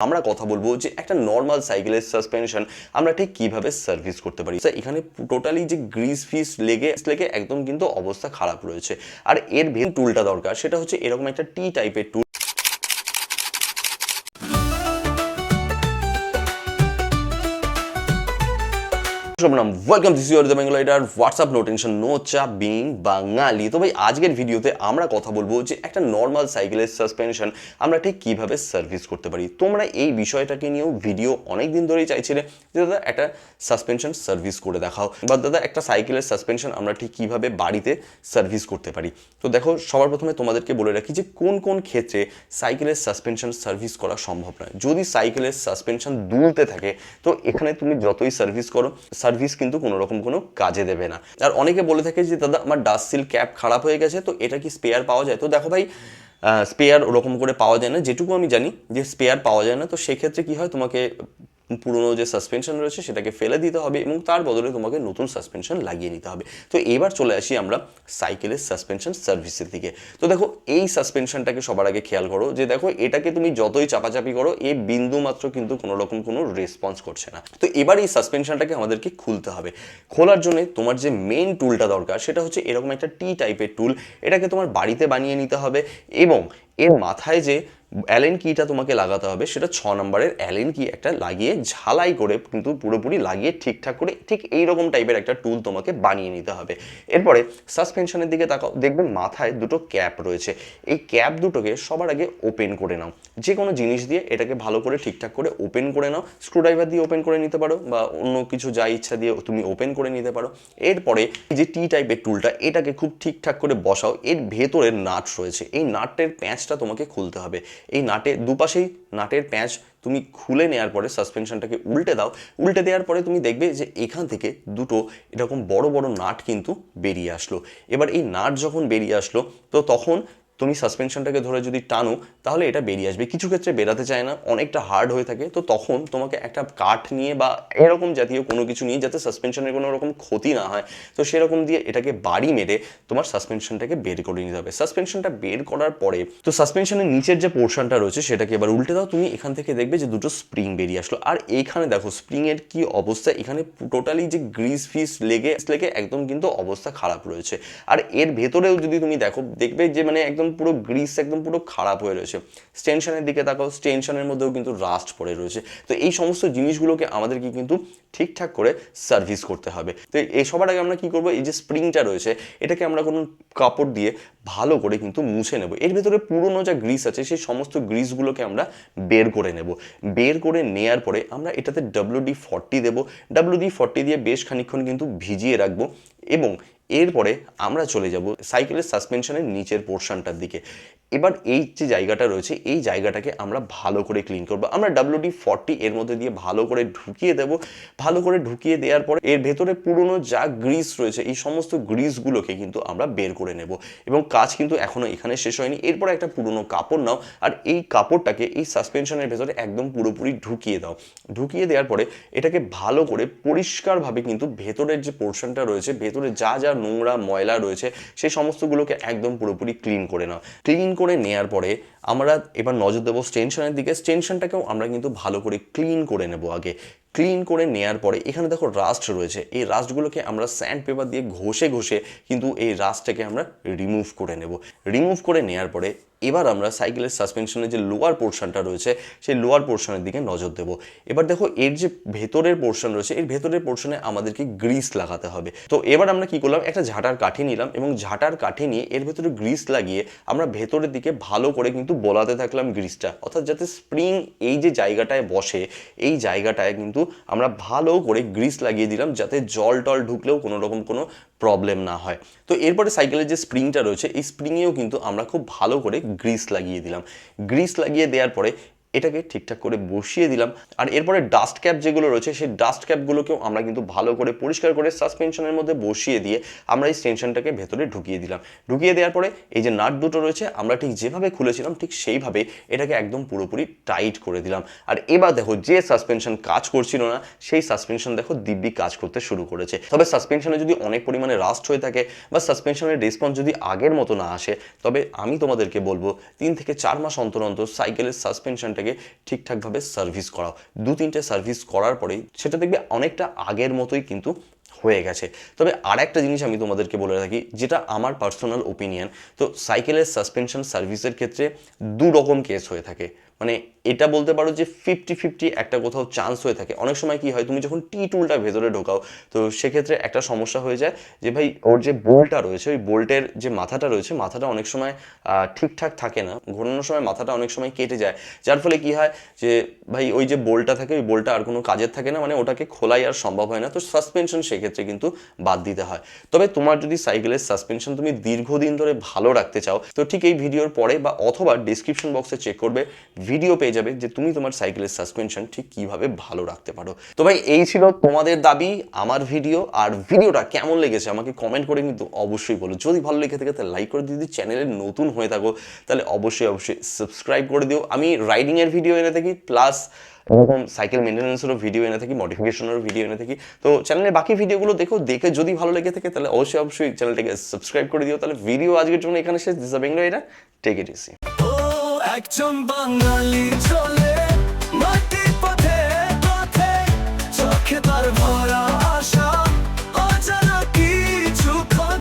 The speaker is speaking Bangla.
আমরা কথা বলব যে একটা নর্মাল সাইকেলের সাসপেনশন আমরা ঠিক কীভাবে সার্ভিস করতে পারি। এখানে টোটালি যে গ্রিস ফিস লেগে লেগে একদম কিন্তু অবস্থা খারাপ রয়েছে। আর এর ভেন টুলটা দরকার, সেটা হচ্ছে এরকম একটা টি টাইপের tool শোভনাম welcome this your the Bengal rider WhatsApp no tension no চাপ বিং বাঙালি তো ভাই আজকের ভিডিওতে আমরা কথা বলব যে একটা নর্মাল সাইকেলের সাসপেনশন আমরা ঠিক কীভাবে সার্ভিস করতে পারি। তোমরা এই বিষয়টাকে নিয়েও ভিডিও অনেক দিন ধরেই চাইছিলে যে দাদা একটা সাসপেনশন সার্ভিস করে দেখাও। বা দাদা একটা সাইকেলের সাসপেনশন আমরা ঠিক কীভাবে বাড়িতে সার্ভিস করতে পারি। তো দেখো, সবার প্রথমে তোমাদেরকে বলে রাখি যে কোন কোন ক্ষেত্রে সাইকেলের সাসপেনশন সার্ভিস করা সম্ভব নয়। যদি সাইকেলের সাসপেনশন দুলতে থাকে, তো এখানে তুমি যতই সার্ভিস করো সার্ভিস কিন্তু কোনো রকম কোনো কাজে দেবে না। আর অনেকে বলে থাকে যে, দাদা, আমার ডাস্ট সিল ক্যাপ খারাপ হয়ে গেছে, তো এটা কি স্পেয়ার পাওয়া যায়? তো দেখো ভাই স্পেয়ার ওরকম করে পাওয়া যায় না। যেটুকু আমি জানি যে স্পেয়ার পাওয়া যায় না। তো সেক্ষেত্রে কী হয়, তোমাকে পুরনো যে সাসপেনশন রয়েছে সেটাকে ফেলে দিতে হবে এবং তার বদলে তোমাকে নতুন সাসপেনশন লাগিয়ে নিতে হবে। তো এবার চলে আসি আমরা সাইকেলের সাসপেনশন সার্ভিসের দিকে। তো দেখো, এই সাসপেনশনটাকে সবার আগে খেয়াল করো যে দেখো, এটাকে তুমি যতই চাপাচাপি করো এই বিন্দু মাত্র কিন্তু কোনো রকম কোনো রেসপন্স করছে না। তো এবার এই সাসপেনশনটাকে আমাদেরকে খুলতে হবে। খোলার জন্য তোমার যে মেন টুলটা দরকার, সেটা হচ্ছে এরকম একটা টি টাইপের টুল এটাকে তোমার বাড়িতে বানিয়ে নিতে হবে এবং এর মাথায় যে অ্যালেন কিটা তোমাকে লাগাতে হবে, সেটা ছ নম্বরের অ্যালেন কি একটা লাগিয়ে ঝালাই করে কিন্তু পুরোপুরি লাগিয়ে ঠিকঠাক করে ঠিক এই রকম টাইপের একটা টুল তোমাকে বানিয়ে নিতে হবে। এরপরে সাসপেনশনের দিকে তাকাও, দেখবে মাথায় দুটো ক্যাপ রয়েছে। এই ক্যাপ দুটোকে সবার আগে ওপেন করে নাও। যে কোনো জিনিস দিয়ে এটাকে ভালো করে ঠিকঠাক করে ওপেন করে নাও। স্ক্রুড্রাইভার দিয়ে ওপেন করে নিতে পারো বা অন্য কিছু যা ইচ্ছা দিয়ে তুমি ওপেন করে নিতে পারো। এরপরে যে টি টাইপের টুলটা এটাকে খুব ঠিকঠাক করে বসাও। এর ভেতরের নাট রয়েছে। এই নাটের প্যাঁচটা তোমাকে খুলতে হবে। এই নাটে দুপাশেই নাটের প্যাঁচ তুমি খুলে নেওয়ার পরে সাসপেনশনটাকে উল্টে দাও। উল্টে দেওয়ার পরে তুমি দেখবে যে এখান থেকে দুটো এরকম বড় বড় নাট কিন্তু বেরিয়ে আসলো। এবার এই নাট যখন বেরিয়ে আসলো, তো তখন তুমি সাসপেনশনটাকে ধরে যদি টানো, তাহলে এটা বেরিয়ে আসবে। কিছু ক্ষেত্রে বেরাতে চায় না, অনেকটা হার্ড হয়ে থাকে। তো তখন তোমাকে একটা কাঠ নিয়ে বা এরকম জাতীয় কোনো কিছু নিয়ে যাতে সাসপেনশনের কোনো রকম ক্ষতি না হয়, তো সেরকম দিয়ে এটাকে বাড়ি মেরে তোমার সাসপেনশনটাকে বের করে নিতে হবে। সাসপেনশনটা বের করার পরে, তো সাসপেনশনের নিচের যে পোর্শনটা রয়েছে, সেটাকে এবার উল্টে দাও। তুমি এখান থেকে দেখবে যে দুটো স্প্রিং বেরিয়ে আসলো। আর এইখানে দেখো স্প্রিংয়ের কি অবস্থা? এখানে টোটালি যে গ্রিস ফিস লেগে লেগে একদম কিন্তু অবস্থা খারাপ রয়েছে। আর এর ভেতরেও যদি তুমি দেখো, দেখবে যে মানে একদম পুরো গ্রিস একদম পুরো খারাপ হয়ে রয়েছে। স্টেনশনের দিকে তাকাও স্টেনশনের মধ্যেও কিন্তু রাস্ট পড়ে রয়েছে। তো এই সমস্ত জিনিসগুলোকে আমাদেরকে কিন্তু ঠিকঠাক করে সার্ভিস করতে হবে। তো এই সবার আগে আমরা কি করব? এই যে স্প্রিংটা রয়েছে, এটাকে আমরা কোনো কাপড় দিয়ে ভালো করে কিন্তু মুছে নেব। এর ভেতরে পুরনো যা গ্রিস আছে, সেই সমস্ত গ্রিসগুলোকে আমরা বের করে নেব। বের করে নেয়ার পরে আমরা এটাতে ডাব্লিউ ডি ফর্টি দেবো। ডাব্লিউ ডি ফর্টি দিয়ে বেশ খানিক্ষণ কিন্তু ভিজিয়ে রাখব। এবং এরপরে আমরা চলে যাব সাইকেলের সাসপেনশনের নিচের পোর্শনটার দিকে। এবার এই যে জায়গাটা রয়েছে, এই জায়গাটাকে আমরা ভালো করে ক্লিন করব। আমরা ডাব্লিউডি ফর্টি এর মধ্যে দিয়ে ভালো করে ঢুকিয়ে দেবো। ভালো করে ঢুকিয়ে দেওয়ার পরে এর ভেতরে পুরনো যা গ্রিস রয়েছে, এই সমস্ত গ্রিসগুলোকে কিন্তু আমরা বের করে নেব। এবং কাজ কিন্তু এখনও এখানে শেষ হয়নি। এরপরে একটা পুরনো কাপড় নাও আর এই কাপড়টাকে এই সাসপেনশনের ভেতরে একদম পুরোপুরি ঢুকিয়ে দাও। ঢুকিয়ে দেওয়ার পরে এটাকে ভালো করে পরিষ্কারভাবে কিন্তু ভেতরের যে পোর্শনটা রয়েছে, ভেতরে যা যা নোংরা ময়লা রয়েছে, সেই সমস্তগুলোকে একদম পুরোপুরি ক্লিন করে নাও। ক্লিন করে নেওয়ার পরে আমরা এবার নজর দেবো স্টেনশনের দিকে। স্টেনশনটাকেও আমরা কিন্তু ভালো করে ক্লিন করে নেব আগে। ক্লিন করে নেয়ার পরে এখানে দেখো রাস্ট রয়েছে। এই রাস্টগুলোকে আমরা স্যান্ড পেপার দিয়ে ঘষে ঘষে কিন্তু এই রাস্টটাকে আমরা রিমুভ করে নেব। রিমুভ করে নেয়ার পরে এবার আমরা সাইকেলের সাসপেনশনের যে লোয়ার পোর্শনটা রয়েছে, সেই লোয়ার পোর্শনের দিকে নজর দেবো। এবার দেখো, এর যে ভেতরের পোর্শন রয়েছে, এর ভেতরের পোর্শনে আমাদেরকে গ্রিস লাগাতে হবে। তো এবার আমরা কি করলাম, একটা ঝাঁটার কাঠি নিলাম এবং ঝাঁটার কাঠি নিয়ে এর ভেতরে গ্রিস লাগিয়ে আমরা ভেতরের দিকে ভালো করে কিন্তু বলাতে থাকলাম গ্রিসটা অর্থাৎ যাতে স্প্রিং এই যে জায়গাটায় বসে, এই জায়গাটায় কিন্তু আমরা ভালো করে গ্রিস লাগিয়ে দিলাম, যাতে জল টল ঢুকলেও কোনো রকম কোনো প্রবলেম না হয়। তো এরপরে সাইকেলের যে স্প্রিংটা রয়েছে, এই স্প্রিংয়েও কিন্তু আমরা খুব ভালো করে গ্রিস লাগিয়ে দিলাম। গ্রিস লাগিয়ে দেওয়ার পরে এটাকে ঠিকঠাক করে বসিয়ে দিলাম। আর এরপরে ডাস্ট ক্যাপ যেগুলো রয়েছে, সেই ডাস্ট ক্যাপগুলোকেও আমরা কিন্তু ভালো করে পরিষ্কার করে সাসপেনশনের মধ্যে বসিয়ে দিয়ে আমরা এই স্টেনশনটাকে ভেতরে ঢুকিয়ে দিলাম। ঢুকিয়ে দেওয়ার পরে এই যে নাট দুটো রয়েছে, আমরা ঠিক যেভাবে খুলেছিলাম, ঠিক সেইভাবে এটাকে একদম পুরোপুরি টাইট করে দিলাম। আর এবার দেখো, যে সাসপেনশন কাজ করছিল না, সেই সাসপেনশন দেখো দিব্যি কাজ করতে শুরু করেছে। তবে সাসপেনশনে যদি অনেক পরিমাণে রাস্ট হয়ে থাকে বা সাসপেনশনের রেসপন্স যদি আগের মতো না আসে, তবে আমি তোমাদেরকে বলব, তিন থেকে চার মাস অন্তর অন্তর সাইকেলের সাসপেনশনটা সাসপেনশনটাকে ঠিকঠাকভাবে সার্ভিস করাও। দু তিনটে সার্ভিস করার পরেই সেটা দেখবে অনেকটা আগের মতোই কিন্তু হয়ে গেছে। তবে আর একটা জিনিস আমি তোমাদেরকে বলে থাকি যেটা আমার পার্সোনাল ওপিনিয়ন তো সাইকেলের সাসপেনশন সার্ভিসের ক্ষেত্রে দু রকম কেস হয়ে থাকে। মানে এটা বলতে পারো যে ফিফটি ফিফটি একটা কোথাও চান্স হয়ে থাকে। অনেক সময় কি হয়, তুমি যখন টি টুলটা ভেতরে ঢোকাও, তো সেক্ষেত্রে একটা সমস্যা হয়ে যায় যে ভাই, ওর যে বোল্টটা রয়েছে, ওই বোল্টের যে মাথাটা রয়েছে, মাথাটা অনেক সময় ঠিকঠাক থাকে না। ঘোরানোর সময় মাথাটা অনেক সময় কেটে যায়। যার ফলে কি হয় যে ভাই, ওই যে বোল্টটা থাকে, ওই বোল্টটা আর কোনো কাজের থাকে না মানে ওটাকে খোলাই আর সম্ভব হয় না। তো সাসপেনশন সেক্ষেত্রে কিন্তু বাদ দিতে হয়। তবে তোমার যদি সাইকেলের সাসপেনশন তুমি দীর্ঘদিন ধরে ভালো রাখতে চাও, তো ঠিক এই ভিডিওর পরে বা অথবা ডিসক্রিপশন বক্সে চেক করবে। ভিডিও পেয়ে যাবে যে তুমি তোমার সাইকেলের সাসপেনশন ঠিক কীভাবে ভালো রাখতে পারো। তো ভাই, এই ছিল তোমাদের দাবি, আমার ভিডিও আর ভিডিওটা কেমন লেগেছে আমাকে কমেন্ট করে কিন্তু অবশ্যই বলো। যদি ভালো লেগে থাকে তাহলে লাইক করে দিও। যদি চ্যানেলে নতুন হয়ে থাকো, তাহলে অবশ্যই অবশ্যই সাবস্ক্রাইব করে দিও। আমি রাইডিংয়ের ভিডিও এনে থাকি প্লাস এরকম সাইকেল মেনটেন্যান্সেরও ভিডিও এনে থাকি মডিফিকেশনেরও ভিডিও এনে থাকি। তো চ্যানেলের বাকি ভিডিওগুলো দেখো, দেখে যদি ভালো লেগে থাকে তাহলে অবশ্যই অবশ্যই চ্যানেলটাকে সাবস্ক্রাইব করে দিও। তাহলে ভিডিও আজকের জন্য এখানে শেষ। দিস বেঙ্গল এটা টেক ইট ইসি একজন বাঙালি চলে মাটির পথে পথে চোখে তার ভরা